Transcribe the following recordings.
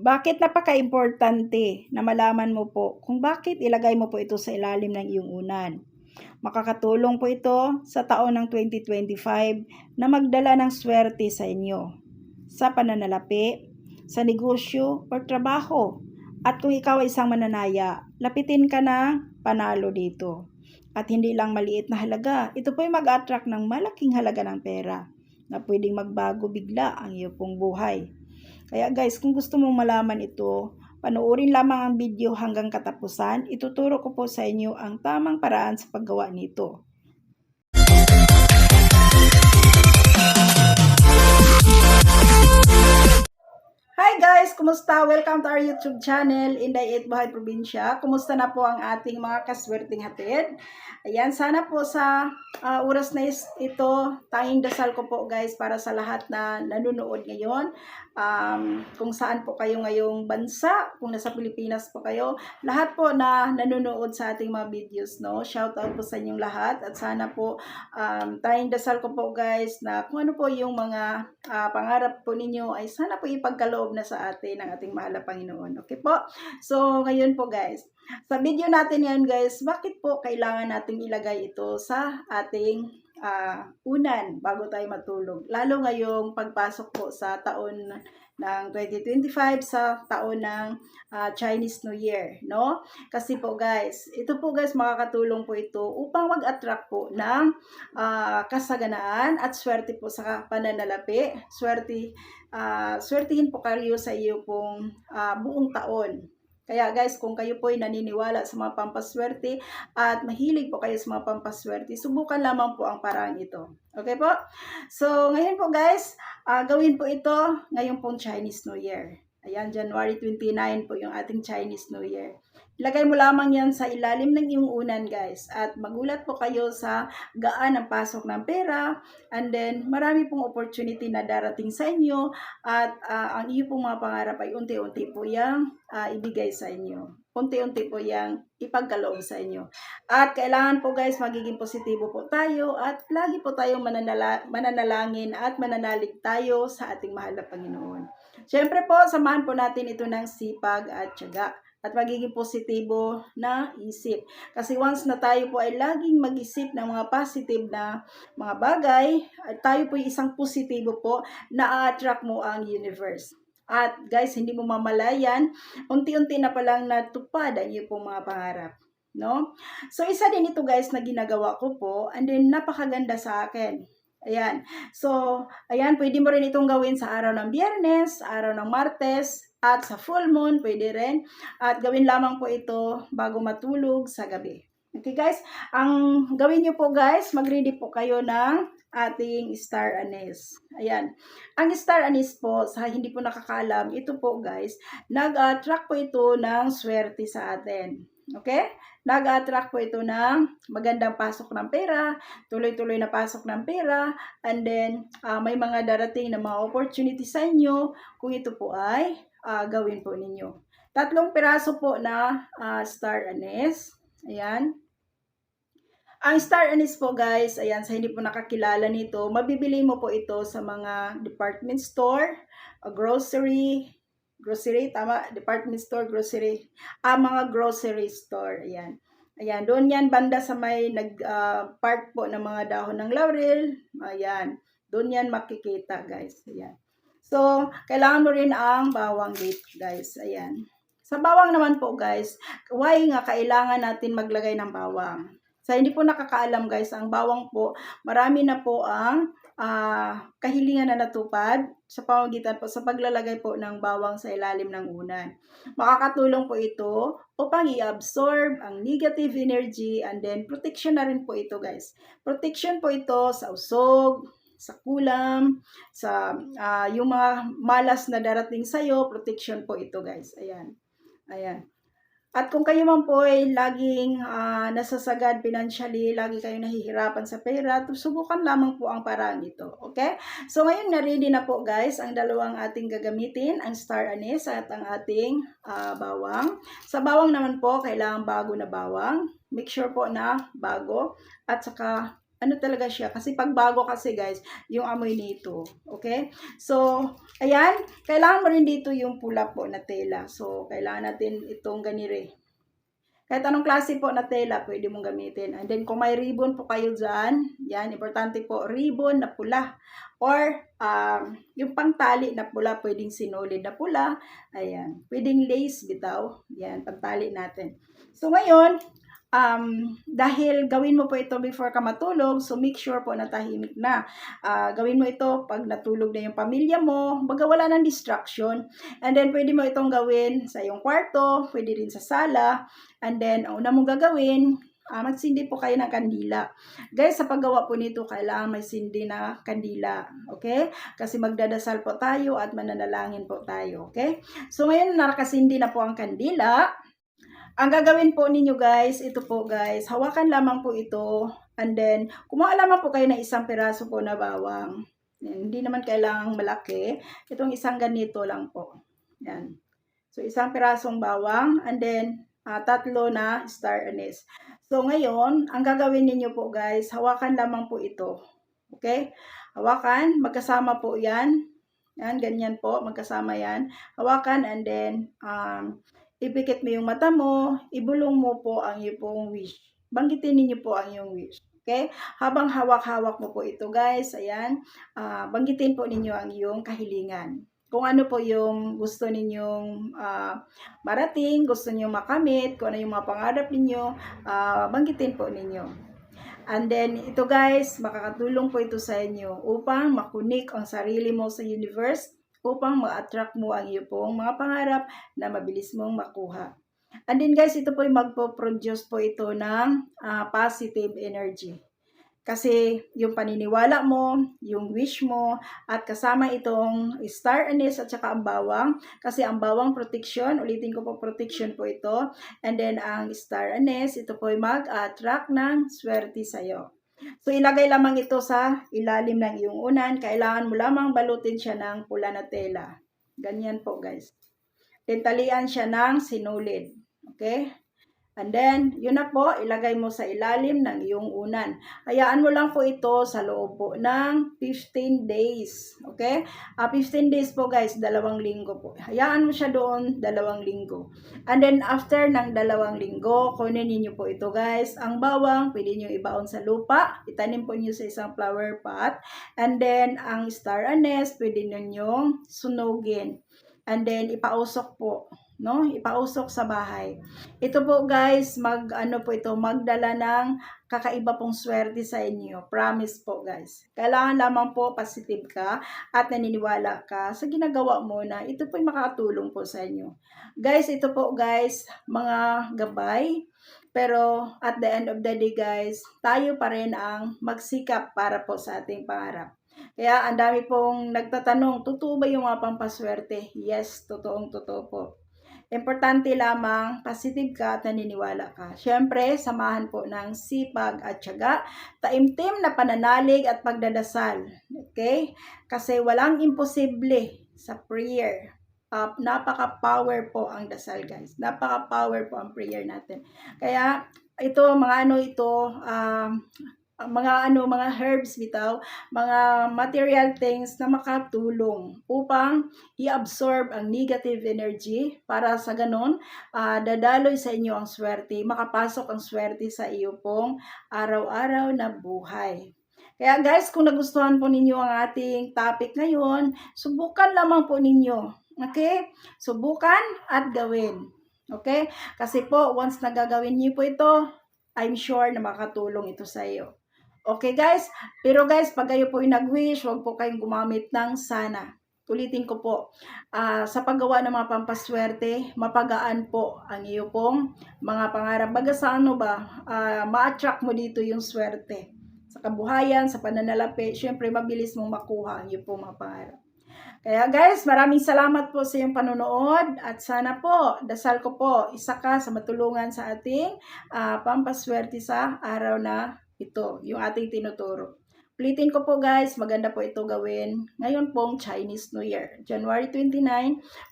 bakit napaka-importante na malaman mo po kung bakit ilagay mo po ito sa ilalim ng iyong unan. Makakatulong po ito sa taon ng 2025 na magdala ng swerte sa inyo, sa pananalapi, sa negosyo o trabaho. At kung ikaw ay isang mananaya, lapitin ka na panalo dito. At hindi lang maliit na halaga, ito po ay mag-attract ng malaking halaga ng pera na pwedeng magbago bigla ang iyo pong buhay. Kaya guys, kung gusto mong malaman ito, panoorin lamang ang video hanggang katapusan. Ituturo ko po sa inyo ang tamang paraan sa paggawa nito. Hi guys! Kumusta? Welcome to our YouTube channel, Inday 8 Bahay Probinsya. Kumusta na po ang ating mga kaswerteng hatid? Ayan, sana po sa ah, oras na ito, tanging dasal ko po guys para sa lahat na nanonood ngayon. Um, kung saan po kayo ngayong bansa, kung nasa Pilipinas po kayo, lahat po na nanonood sa ating mga videos, no? Shout out po sa inyong lahat at sana po um, tanging dasal ko po guys na kung ano po yung mga ah, pangarap po ninyo ay sana po ipagkaloob na sa atin ng ating mahal na Panginoon. Okay po? So, ngayon po guys, sa video natin ngayon guys, bakit po kailangan nating ilagay ito sa ating ah, unan bago tayo matulog? Lalo ngayong pagpasok po sa taon ng 2025 sa taon ng ah, Chinese New Year, no? Kasi po guys, ito po guys makakatulong po ito upang mag-attract po ng ah, kasaganaan at swerte po sa pananalapi. Swerte, ah, swertihin po kayo sa iyo pong ah, buong taon. Kaya guys, kung kayo po ay naniniwala sa mga pampaswerte at mahilig po kayo sa mga pampaswerte, subukan lamang po ang paraan ito. Okay po? So, ngayon po guys, ah, gawin po ito ngayong pong Chinese New Year. Ayan, January 29 po yung ating Chinese New Year. Ilagay mo lamang yan sa ilalim ng iyong unan guys. At magulat po kayo sa gaan ang pasok ng pera. And then, marami pong opportunity na darating sa inyo. At ah, ang iyo pong mga pangarap ay unti-unti po yung ah, ibigay sa inyo. Unti-unti po yung ipagkaloob sa inyo. At kailangan po guys, magiging positibo po tayo at lagi po tayong mananala- mananalangin at mananalig tayo sa ating mahal na Panginoon. Siyempre po, samahan po natin ito ng sipag at tiyaga at magiging positibo na isip. Kasi once na tayo po ay laging mag-isip ng mga positive na mga bagay, tayo po ay isang positibo po na attract mo ang universe. At guys, hindi mo mamalayan, unti-unti na palang natupad ang iyong pong mga pangarap. No? So, isa din ito guys na ginagawa ko po and then napakaganda sa akin. Ayan. So, ayan, pwede mo rin itong gawin sa araw ng biyernes, araw ng martes, at sa full moon, pwede rin. At gawin lamang po ito bago matulog sa gabi. Okay guys, ang gawin nyo po guys, mag-ready po kayo ng ating star anise. Ayan. Ang star anise po, sa hindi po nakakaalam, ito po guys, nag-attract po ito ng swerte sa atin. Okay? Nag-attract po ito ng magandang pasok ng pera, tuloy-tuloy na pasok ng pera, and then ah, may mga darating na mga opportunity sa inyo kung ito po ay ah, gawin po ninyo. Tatlong piraso po na ah, star anise. Ayan. Ang star anise po guys, ayan, sa hindi po nakakilala nito, mabibili mo po ito sa mga department store, grocery, grocery, tama, department store, grocery, ah, mga grocery store, ayan. Ayan, doon yan banda sa may nag ah, part po ng mga dahon ng laurel, ayan. Doon yan makikita guys, ayan. So, kailangan mo rin ang bawang dito guys, ayan. Sa bawang naman po guys, why nga kailangan natin maglagay ng bawang? Sa hindi po nakakaalam guys, ang bawang po, marami na po ang ah, kahilingan na natupad sa pamamagitan po sa paglalagay po ng bawang sa ilalim ng unan. Makakatulong po ito upang i-absorb ang negative energy and then protection na rin po ito guys. Protection po ito sa usog, sa kulam, sa ah, yung mga malas na darating sa'yo, protection po ito guys. Ayan. Ayan. At kung kayo man po ay laging ah, nasasagad financially, lagi kayo nahihirapan sa pera, subukan lamang po ang paraan ito. Okay? So ngayon na-ready na po guys ang dalawang ating gagamitin, ang star anise at ang ating ah, bawang. Sa bawang naman po, kailangan bago na bawang. Make sure po na bago. At saka ano talaga siya. Kasi pag bago kasi guys, yung amoy nito. Okay? So, ayan. Kailangan mo rin dito yung pula po na tela. So, kailangan natin itong ganire. Kahit anong klase po na tela, pwede mong gamitin. And then, kung may ribbon po kayo dyan, yan, importante po, ribbon na pula. Or, um, yung pangtali na pula, pwedeng sinulid na pula. Ayan. Pwedeng lace bitaw. Yan, pangtali natin. So, ngayon, um, dahil gawin mo po ito before ka matulog, so make sure po na tahimik na. Ah, gawin mo ito pag natulog na yung pamilya mo, baga wala ng distraction. And then, pwede mo itong gawin sa iyong kwarto, pwede rin sa sala. And then, ang una mong gagawin, ah, magsindi po kayo ng kandila. Guys, sa paggawa po nito, kailangan may sindi na kandila. Okay? Kasi magdadasal po tayo at mananalangin po tayo. Okay? So, ngayon, nakasindi na po ang kandila. Ang gagawin po ninyo guys, ito po guys, hawakan lamang po ito. And then, kumuha lamang po kayo ng isang piraso po na bawang. Yan, Hindi naman kailangang malaki. Itong isang ganito lang po. Yan. So, isang pirasong bawang. And then, ah, tatlo na star anise. So, ngayon, ang gagawin ninyo po guys, hawakan lamang po ito. Okay? Hawakan, magkasama po yan. Yan, ganyan po, magkasama yan. Hawakan and then, um, ipikit mo yung mata mo, ibulong mo po ang iyong wish. Banggitin ninyo po ang iyong wish. Okay? Habang hawak-hawak mo po ito, guys, ayan, ah, banggitin po ninyo ang iyong kahilingan. Kung ano po yung gusto ninyong ah, marating, gusto ninyong makamit, kung ano yung mga pangarap ninyo, ah, banggitin po ninyo. And then, ito guys, makakatulong po ito sa inyo upang makunik ang sarili mo sa universe upang ma-attract mo ang iyo pong mga pangarap na mabilis mong makuha. And then guys, ito po yung magpo-produce po ito ng ah, positive energy. Kasi yung paniniwala mo, yung wish mo, at kasama itong star anise at saka ang bawang. Kasi ang bawang protection, ulitin ko po protection po ito. And then ang star anise, ito po ay mag-attract ng swerte sa'yo. So ilagay lamang ito sa ilalim ng iyong unan. Kailangan mo lamang balutin siya ng pula na tela. Ganyan po guys. Then talian siya ng sinulid. Okay? And then, yun na po, ilagay mo sa ilalim ng iyong unan. Hayaan mo lang po ito sa loob po ng 15 days. Okay? Ah, 15 days po guys, dalawang linggo po. Hayaan mo siya doon, dalawang linggo. And then, after ng dalawang linggo, kunin niyo po ito guys. Ang bawang, pwede niyo ibaon sa lupa. Itanim po niyo sa isang flower pot. And then, ang star anise, pwede niyo sunugin. And then, ipausok po no? Ipausok sa bahay. Ito po guys, mag ano po ito, magdala ng kakaiba pong swerte sa inyo. Promise po guys. Kailangan lamang po positive ka at naniniwala ka sa ginagawa mo na ito po makakatulong po sa inyo. Guys, ito po guys, mga gabay. Pero at the end of the day guys, tayo pa rin ang magsikap para po sa ating pangarap. Kaya ang dami pong nagtatanong, totoo ba yung mga pampaswerte? Yes, totoong totoo po. Importante lamang, positive ka at naniniwala ka. Siyempre, samahan po ng sipag at tiyaga, taimtim na pananalig at pagdadasal. Okay? Kasi walang imposible sa prayer. Uh, napaka-power po ang dasal, guys. Napaka-power po ang prayer natin. Kaya, ito, mga ano ito, um, mga ano mga herbs bitaw mga material things na makatulong upang i-absorb ang negative energy para sa ganon uh, dadaloy sa inyo ang swerte makapasok ang swerte sa iyo pong araw-araw na buhay. Kaya guys kung nagustuhan po ninyo ang ating topic ngayon subukan lamang po ninyo okay? Subukan at gawin okay? Kasi po once nagagawin niyo po ito I'm sure na makatulong ito sa iyo Okay guys? Pero guys, pag kayo po yung nag-wish, huwag po kayong gumamit ng sana. Ulitin ko po, uh, sa paggawa ng mga pampaswerte, mapagaan po ang iyo pong mga pangarap. Baga sa ano ba, uh, ma-attract mo dito yung swerte. Sa kabuhayan, sa pananalapi, syempre mabilis mong makuha ang iyo pong mga pangarap. Kaya guys, maraming salamat po sa iyong panonood at sana po, dasal ko po, isa ka sa matulungan sa ating uh, pampaswerte sa araw na ito, yung ating tinuturo. Ulitin ko po guys, maganda po ito gawin. Ngayon pong Chinese New Year, January 29,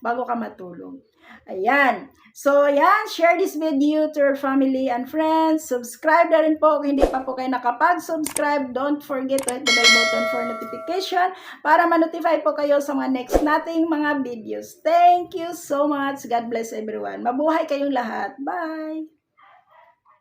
bago ka matulog. Ayan. So, ayan, share this video to your family and friends. Subscribe na rin po kung hindi pa po kayo nakapag-subscribe. Don't forget to hit the bell button for notification para ma-notify po kayo sa mga next nating mga videos. Thank you so much. God bless everyone. Mabuhay kayong lahat. Bye!